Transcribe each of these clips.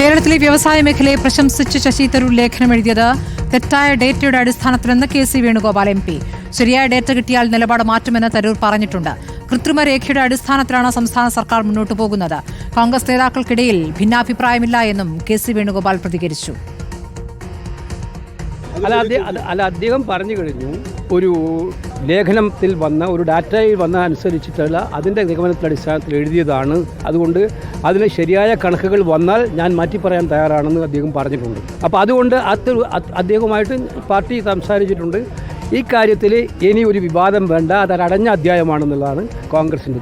കേരളത്തിലെ വ്യവസായ മേഖലയെ പ്രശംസിച്ച് ശശി തരൂർ ലേഖനം എഴുതിയത് തെറ്റായ ഡേറ്റയുടെ അടിസ്ഥാനത്തിലെന്ന് K C Venugopal M P. ശരിയായ ഡേറ്റ കിട്ടിയാൽ നിലപാട് മാറ്റുമെന്ന് തരൂർ പറഞ്ഞിട്ടുണ്ട്. കൃത്രിമരേഖയുടെ അടിസ്ഥാനത്തിലാണ് സംസ്ഥാന സർക്കാർ മുന്നോട്ടു പോകുന്നത്. കോൺഗ്രസ് നേതാക്കൾക്കിടയിൽ ഭിന്നാഭിപ്രായമില്ല എന്നും കെ സി വേണുഗോപാൽ പ്രതികരിച്ചു. അല്ല അല്ല അദ്ദേഹം പറഞ്ഞു കഴിഞ്ഞു ഒരു ലേഖനത്തിൽ വന്ന ഒരു ഡാറ്റയിൽ വന്ന അനുസരിച്ചിട്ടുള്ള അതിന്റെ നിഗമനത്തിന്റെ അടിസ്ഥാനത്തിൽ എഴുതിയതാണ്. അതുകൊണ്ട് അതിന് ശരിയായ കണക്കുകൾ വന്നാൽ ഞാൻ മാറ്റി പറയാൻ തയ്യാറാണെന്ന് അദ്ദേഹം പറഞ്ഞിട്ടുണ്ട്. അപ്പോൾ അതുകൊണ്ട് അത് അദ്ദേഹവുമായിട്ട് പാർട്ടി സംസാരിച്ചിട്ടുണ്ട്. ഈ കാര്യത്തിൽ ഇനി ഒരു വിവാദം വേണ്ട അതൊരടഞ്ഞ അധ്യായമാണെന്നുള്ളതാണ് കോൺഗ്രസിന്റെ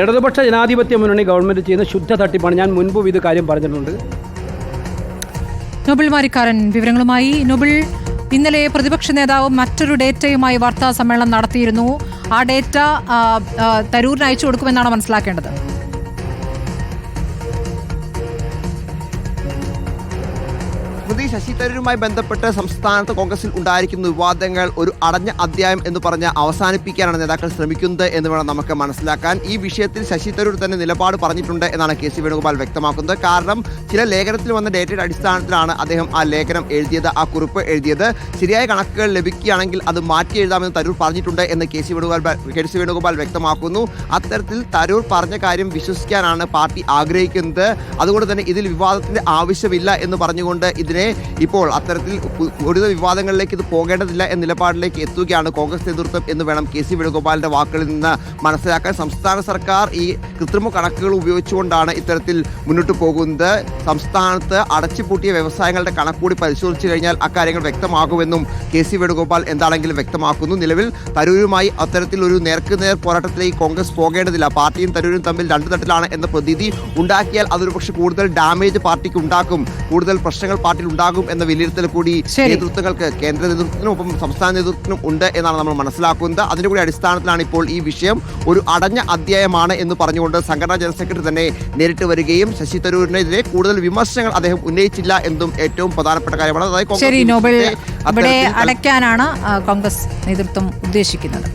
ഇടതുപക്ഷ ജനാധിപത്യ മുന്നണി ഗവൺമെന്റ് ചെയ്യുന്ന ശുദ്ധ തട്ടിപ്പാണ്. ഞാൻ മുൻപും ഇത് കാര്യം പറഞ്ഞിട്ടുണ്ട്. നൊബിൾ മാരിക്കാരൻ വിവരങ്ങളുമായി. നൊബിൾ ഇന്നലെ പ്രതിപക്ഷ നേതാവ് മറ്റൊരു ഡേറ്റയുമായി വാർത്താ സമ്മേളനം നടത്തിയിരുന്നു. ആ ഡേറ്റ തരൂരിന് അയച്ചു കൊടുക്കുമെന്നാണ് മനസ്സിലാക്കേണ്ടത്. സ്മൃതി ശശി തരൂരുമായി ബന്ധപ്പെട്ട് സംസ്ഥാനത്ത് കോൺഗ്രസിൽ ഉണ്ടായിരിക്കുന്ന വിവാദങ്ങൾ ഒരു അടഞ്ഞ അധ്യായം എന്ന് പറഞ്ഞ് അവസാനിപ്പിക്കാനാണ് നേതാക്കൾ ശ്രമിക്കുന്നത് എന്ന് വേണം നമുക്ക് മനസ്സിലാക്കാൻ. ഈ വിഷയത്തിൽ ശശി തരൂർ തന്നെ നിലപാട് പറഞ്ഞിട്ടുണ്ട് എന്നാണ് കെ സി വേണുഗോപാൽ വ്യക്തമാക്കുന്നത്. കാരണം ചില ലേഖനത്തിൽ വന്ന ഡേറ്റയുടെ അടിസ്ഥാനത്തിലാണ് അദ്ദേഹം ആ ലേഖനം എഴുതിയത് ആ കുറിപ്പ് എഴുതിയത്. ശരിയായ കണക്കുകൾ ലഭിക്കുകയാണെങ്കിൽ അത് മാറ്റി എഴുതാമെന്ന് തരൂർ പറഞ്ഞിട്ടുണ്ട് എന്ന് K C Venugopal K C Venugopal വ്യക്തമാക്കുന്നു. അത്തരത്തിൽ തരൂർ പറഞ്ഞ കാര്യം വിശ്വസിക്കാനാണ് പാർട്ടി ആഗ്രഹിക്കുന്നത്. അതുകൊണ്ട് തന്നെ ഇതിൽ വിവാദത്തിന്റെ ആവശ്യമില്ല എന്ന് പറഞ്ഞുകൊണ്ട് ഇതിനെ ഇപ്പോൾ അത്തരത്തിൽ ഒരു വിവാദങ്ങളിലേക്ക് ഇത് പോകേണ്ടതില്ല എന്ന നിലപാടിലേക്ക് എത്തുകയാണ് കോൺഗ്രസ് നേതൃത്വം എന്ന് വേണം കെ സി വേണുഗോപാലിന്റെ വാക്കുകളിൽ നിന്ന് മനസ്സിലാക്കാൻ. സംസ്ഥാന സർക്കാർ ഈ കൃത്രിമ കണക്കുകൾ ഉപയോഗിച്ചുകൊണ്ടാണ് ഇത്തരത്തിൽ മുന്നോട്ട് പോകുന്നത്. സംസ്ഥാനത്ത് അടച്ചുപൂട്ടിയ വ്യവസായങ്ങളുടെ കണക്കുകൂടി പരിശോധിച്ചു കഴിഞ്ഞാൽ അക്കാര്യങ്ങൾ വ്യക്തമാകുമെന്നും കെ സി വേണുഗോപാൽ എന്താണെങ്കിലും വ്യക്തമാക്കുന്നു. നിലവിൽ തരൂരുമായി അത്തരത്തിൽ ഒരു നേർക്കുനേർ പോരാട്ടത്തിലേക്ക് കോൺഗ്രസ് പോകേണ്ടതില്ല. പാർട്ടിയും തരൂരും തമ്മിൽ രണ്ടു തട്ടിലാണ് എന്ന പ്രതീതി ഉണ്ടാക്കിയാൽ അതൊരു പക്ഷേ കൂടുതൽ ഡാമേജ് പാർട്ടിക്ക് ഉണ്ടാക്കും. കൂടുതൽ പ്രശ്നങ്ങൾ പാർട്ടിയിൽ ഉണ്ടാകും എന്ന വിലയിരുത്തൽ കൂടി നേതൃത്വങ്ങൾക്ക് കേന്ദ്ര നേതൃത്വത്തിനും ഒപ്പം സംസ്ഥാന നേതൃത്വത്തിനും ഉണ്ട് എന്നാണ് നമ്മൾ മനസ്സിലാക്കുന്നത്. അതിന്റെ കൂടി അടിസ്ഥാനത്തിലാണ് ഇപ്പോൾ ഈ വിഷയം ഒരു അടഞ്ഞ അധ്യായമാണ് എന്ന് പറഞ്ഞുകൊണ്ട് സംഘടനാ ജനറൽ സെക്രട്ടറി തന്നെ നേരിട്ട് വരികയും ശശി തരൂരിനെതിരെ കൂടുതൽ വിമർശനങ്ങൾ അദ്ദേഹം ഉന്നയിച്ചില്ല എന്നും ഏറ്റവും പ്രധാനപ്പെട്ട കാര്യമാണ്. അതായത് കോൺഗ്രസ് അടയ്ക്കാനാണ് കോൺഗ്രസ് നേതൃത്വം ഉദ്ദേശിക്കുന്നത്.